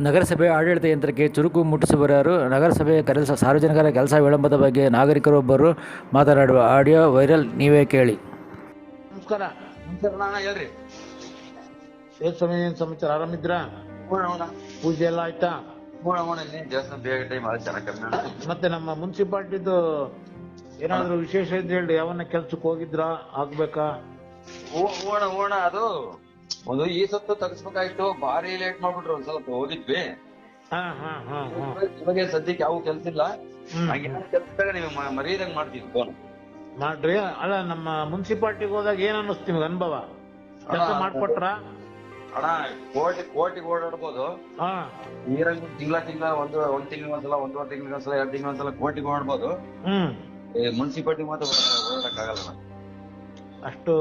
ನಗರಸಭೆ ಆಡಳಿತ ಯಂತ್ರಕ್ಕೆ ಚುರುಕು ಮುಟ್ಟಿಸುವವರು ನಗರಸಭೆಯ ಕೆಲಸ ಸಾರ್ವಜನಿಕರ ಕೆಲಸ ವಿಳಂಬದ ಬಗ್ಗೆ ನಾಗರಿಕರೊಬ್ಬರು ಮಾತನಾಡುವ ಆಡಿಯೋ ವೈರಲ್ ನೀವೇ ಕೇಳಿ. ನಮಸ್ಕಾರ. ನಮಸ್ಕಾರ ಹೇಳ್ರಿ. ಏನ್ ಸಮಯ ಏನ್ ಸಮಾಚಾರ? ಆರಾಮಿದ್ರ ಹೋಣ ಪೂಜೆ ಎಲ್ಲ ಆಯ್ತಾ? ದೇವಸ್ಥಾನ ಬೇಗ ಟೈಮ್ ಮತ್ತೆ ನಮ್ಮ ಮುನ್ಸಿಪಾಲ್ಟಿದು ಏನಾದ್ರು ವಿಶೇಷ ಅಂತ ಹೇಳಿ ಯಾವನ್ನ ಕೆಲ್ಸಕ್ಕೆ ಹೋಗಿದ್ರ? ಆಗ್ಬೇಕಾ? ಓಣ ಓಣ ಅದು ಒಂದು ಈ ಸತ್ತು ತಗಸ್ಬೇಕಾಯ್ತು ಭಾರಿ ಲೇಟ್ ಮಾಡ್ಬಿಟ್ರು ಒಂದ್ ಸ್ವಲ್ಪ ಹೋಗಿದ್ವಿ ಹಾ ಹಾ ಹಾ ಹಾ. ಇವಾಗ ಸದ್ಯಕ್ಕೆ ಯಾವ ಕೆಲ್ಸ ಇಲ್ಲ. ಹಂಗೆ ಕೆಲ್ಸದಾಗ ನೀವು ಮರೀದಂಗ್ ಮರ್ಯಾದಂಗ್ ಮಾಡ್ತೀವಿ ಫೋನ್. ಮಾಡ್ರಿ ಅಲ್ಲ ನಮ್ಮ ಮುನ್ಸಿಪಾಲ್ಟಿಗೆ ಹೋದಾಗ ಏನ್ ಅನ್ನಿಸ್ತು ನಿಮ್ಗೆ ಅನುಭವ? ಕೆಲಸ ಮಾಡ್ಕೊಟ್ರ? ಅಣ್ಣ ಕೋಟಿ ಕೋಟಿಗೆ ಓಡಾಡ್ಬೋದು. ಹಾ. ನೀರಂಗ್ ತಿಂಗಳ ತಿಂಗಳ ಒಂದು ಒಂದ್ ತಿಂಗಳ ಒಂದ್ಸಲ ಒಂದೂವರೆ ತಿಂಗಳ ಒಂದ್ಸಲ ಎರಡ್ ತಿಂಗಳ ಒಂದ್ಸಲ ಕೋಟಿಗೆ ಓಡಾಡ್ಬೋದು. ಹ್ಮ್. ಮುನ್ಸಿಪಾಲ್ಟಿ ಮಾತ್ರ ಓಡಾಡಕ್ ಆಗಲ್ಲ. ಅಷ್ಟು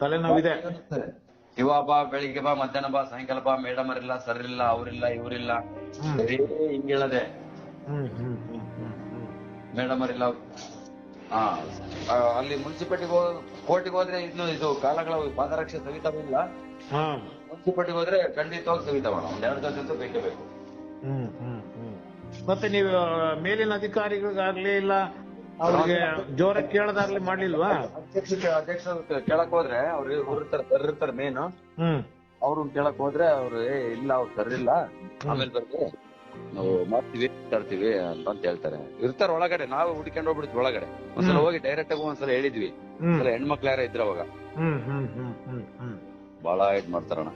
ತಲೆನೋವಿದೆ. ಇವ ಬಾ ಬೆಳಿಗ್ಗೆ ಬಾ ಮಧ್ಯಾಹ್ನ ಬಾ ಸಾಯಂಕಾಲ ಬಾ ಮೇಡಮ್ ಇರಲ್ಲ ಸರ್ ಇಲ್ಲ ಅವ್ರಿಲ್ಲ ಇವ್ರಿಲ್ಲ. ಬರೀ ಹಿಂಗ್ ಹೇಳದೆ. ಮೇಡಮ್ ಇಲ್ಲ ಹಾ ಆ, ಅಲ್ಲಿ ಮುನ್ಸಿಪಾಲ್ಟಿಗೆ ಕೋರ್ಟಿಗೆ ಹೋದ್ರೆ ಇನ್ನು ಇದು ಕಾಲಗಳ ಪಾದರಕ್ಷೆ ಸವಿತಾವಿಲ್ಲ ಹಾ. ಮುನ್ಸಿಪಾಲ್ಟಿಗೆ ಹೋದ್ರೆ ಖಂಡಿತವಾಗಿ ಸವಿತಾವ ಒಂದ್ ಎರಡು ಅಂತೂ ಬೇಕೇ ಬೇಕು. ಹ್ಮ್ ಹ್ಮ್ ಹ್ಮ್. ಮತ್ತೆ ನೀವು ಮೇಲಿನ ಅಧಿಕಾರಿಗಳಿಗಾಗ್ಲಿ ಇಲ್ಲ ಅವ್ರಿಗೆ ಜೋರ ಕೇಳದಾಗ್ಲಿ ಮಾಡ್ಲಿಲ್ವಾ? ಅಧ್ಯಕ್ಷ ಅಧ್ಯಕ್ಷ ಕೇಳಕ್ ಹೋದ್ರೆ ಅವ್ರು ಇರ್ತಾರೆ ಸರ್ ಇರ್ತಾರೆ ಮೇನ್ ಹ್ಮ್. ಅವ್ರು ಕೇಳಕ್ ಹೋದ್ರೆ ಅವ್ರು ಏ ಇಲ್ಲ ಅವ್ರು ಸರ್ ಇಲ್ಲ. ಆಮೇಲೆ ಬರ್ತೀವಿ ನಾವು ಮಾಡ್ತೀವಿ ತರ್ತೀವಿ ಅಂತ ಅಂತ ಹೇಳ್ತಾರೆ. ಇರ್ತಾರ ಒಳಗಡೆ ನಾವು ಹುಡ್ಕೊಂಡು ಹೋಗ್ಬಿಡ್ತೀವಿ ಒಳಗಡೆ. ಒಂದ್ಸಲ. ಹೋಗಿ ಡೈರೆಕ್ಟ್ ಆಗಿ ಒಂದ್ಸಲ ಹೇಳಿದ್ವಿ. ಹೆಣ್ಮಕ್ಳ ಯಾರ ಇದ್ರ ಅವಾಗ. ಹ್ಮ್ ಹ್ಮ್ ಹ್ಮ್ ಹ್ಮ್ ಹ್ಮ್. ಬಹಳ ಇದ್ ಮಾಡ್ತಾರಣ್ಣ.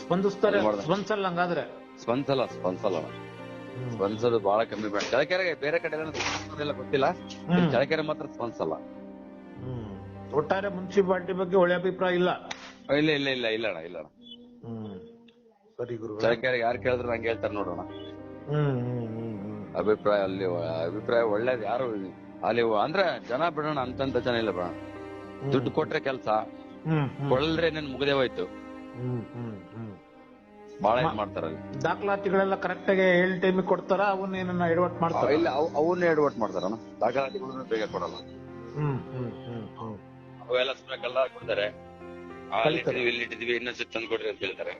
ಸ್ಪಂದಿಸ್ತಾರೆ? ಸ್ಪಂದಿಸಲ್ಲ ಹಂಗಾದ್ರೆ. ಸ್ಪಂದಿಸಲ್ಲ ಸ್ಪಂದಿಸಲ್ಲ. ಅಣ್ಣ. ಸ್ಪಂದಿಸೋದು ಬಹಳ ಕಮ್ಮಿ ಬೇಡ ಚಳಕೆರೆ ಬೇರೆ ಕಡೆ ಎಲ್ಲ ಗೊತ್ತಿಲ್ಲ. ಚಳಕೆರೆ ಮಾತ್ರ ಸ್ಪಂದಿಸಲ್ಲ. ಒಟ್ಟಾರೆ ಮುನ್ಸಿಪಾಲ್ಟಿ ಬಗ್ಗೆ ಒಳ್ಳೆ ಅಭಿಪ್ರಾಯ ಇಲ್ಲ. ಇಲ್ಲ ಇಲ್ಲ ಇಲ್ಲ ಇಲ್ಲ ಇಲ್ಲ ಸರಿ ಗುರು ಚಳಕೆರೆ ಯಾರು ಕೇಳಿದ್ರು ನಂಗೆ ಹೇಳ್ತಾರೆ ನೋಡೋಣ. ಅಭಿಪ್ರಾಯ ಅಲ್ಲಿ ಅಭಿಪ್ರಾಯ ಒಳ್ಳೇದು ಯಾರು ಅಲ್ಲಿ ಅಂದ್ರೆ ಜನ ಬಿಡೋಣ ಅಂತಂತ ಜನ ಇಲ್ಲ ಬಿಡೋಣ ದುಡ್ಡು ಕೊಟ್ರೆ ಕೆಲಸ. ಹ್ಮ್ ನಿನ್ ಮುಗದೇ ಹೋಯ್ತು. ಬಹಳ ಇದ್ ಮಾಡ್ತಾರ ಅಲ್ಲಿ. ದಾಖಲಾತಿಗಳೆಲ್ಲ ಕರೆಕ್ಟ್ ಆಗಿ ಹೇಳಿ ಟೈಮ್ ಕೊಡ್ತಾರ ಅವನ್ನ ಏನನ್ನ ಎಡವಟ್ ಮಾಡ್ತಾರ. ಇಲ್ಲ ಅವ್- ಅವನ್ನೇ ಎಡವಟ್ ಮಾಡ್ತಾರ ದಾಖಲಾತಿಗಳನ್ನ ಬೇಗ ಕೊಡಲ್ಲ. ಹ್ಮ್ ಹ್ಮ್ ಹ್ಮ್ ಹ್ಮ್. ಅವೆಲ್ಲ ಸುಮ್ಮನೆ ಕಲ್ಲ ಕೊಡ್ತಾರೆ. ಇಲ್ಲಿ ಇಟ್ಟಿದೀವಿ ಇನ್ನೊಂದ್ ತಂದು ಕೊಡ್ರಿ ಅಂತ ಹೇಳ್ತಾರೆ.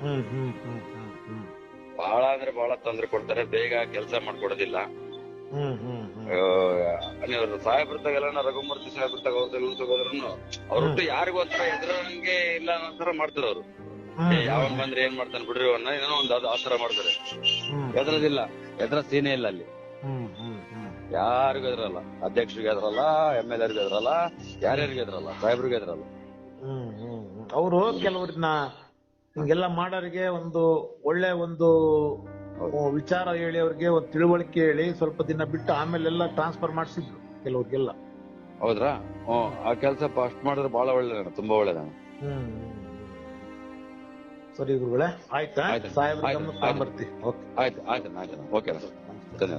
ಹ್ಮ್ ಹ್ಮ್ ಹ್ಮ್ ಹ್ಮ್ ಹ್ಮ್. ಬಹಳ ಅಂದ್ರೆ ಬಹಳ ತೊಂದ್ರೆ ಕೊಡ್ತಾರೆ ಬೇಗ ಕೆಲಸ ಮಾಡ್ಕೊಡೋದಿಲ್ಲ. ಹ್ಮ್ ಹ್ಮ್ ಹ್ಮ್. ನೀವು ಸಾಹೇಬ್ರತಾಗೆಲ್ಲ ರಘುಮೂರ್ತಿ ಸಾಹೇಬ್ರ ಹೋದ್ರು ತಗೋದ್ರು ಅವ್ರೊಟ್ಟು ಯಾರಿಗೂ ಒಂಥರ ಎದುರಂಗೆ ಇಲ್ಲ ಅನ್ನೋ ಮಾಡ್ತಾರ ಅವ್ರು. ಏ, ಯಾವನ್ ಬಂದ್ರೆ ಏನ್ ಮಾಡ್ತಾನೆ ಬಿಡ್ರಿ ಅವನ್ನ ಏನೋ ಒಂದ್ ಅದು ಆತರ ಮಾಡ್ತಾರೆ. ಎದ್ರದಿಲ್ಲ ಎದ್ರ ಸೀನೆ ಇಲ್ಲ ಅಲ್ಲಿ. ಯಾರಿಗೂ ಎದ್ರಲ್ಲ ಅಧ್ಯಕ್ಷರಿಗೆ ಎದ್ರಲ್ಲ ಎಂ ಎಲ್ ಎರ್ಗೆ ಎದ್ರಲ್ಲ ಯಾರ್ಯಾರಿಗೆ ಎದ್ರಲ್ಲ ಸಾಹೇಬ್ರಿಗೆ ಎದ್ರಲ್ಲ. ಅವರು ಕೆಲವ್ರನ್ನ ಹಿಂಗೆಲ್ಲ ಮಾಡೋರಿಗೆ ಒಂದು ಒಳ್ಳೆ ಒಂದು ವಿಚಾರ ಹೇಳಿ ಅವ್ರಿಗೆ ಒಂದು ತಿಳುವಳಿಕೆ ಹೇಳಿ ಸ್ವಲ್ಪ ದಿನ ಬಿಟ್ಟು ಆಮೇಲೆಲ್ಲ ಟ್ರಾನ್ಸ್ಫರ್ ಮಾಡಿಸಿದ್ರು ಕೆಲವ್ರಿಗೆಲ್ಲ. ಹೌದ್ರಾ? ಹ್ಮ್ ಆ ಕೆಲಸ ಫಸ್ಟ್ ಮಾಡಿದ್ರೆ ಬಹಳ ಒಳ್ಳೇದಣ್ಣ ತುಂಬಾ ಒಳ್ಳೇದ ಹ್ಮ್. ಸರಿ ಗುರುಗಳೇ. ಆಯ್ತಾ ಆಯ್ತು. ಸಾಹೇಬ್ರ. ಗಮನಕ್ಕೆ ತಗೊಂಡ್ಬರ್ತೀವಿ ಓಕೆ. ಆಯ್ತು ಆಯ್ತು ಆಯ್ತು. ಓಕೆ ಧನ್ಯವಾದ.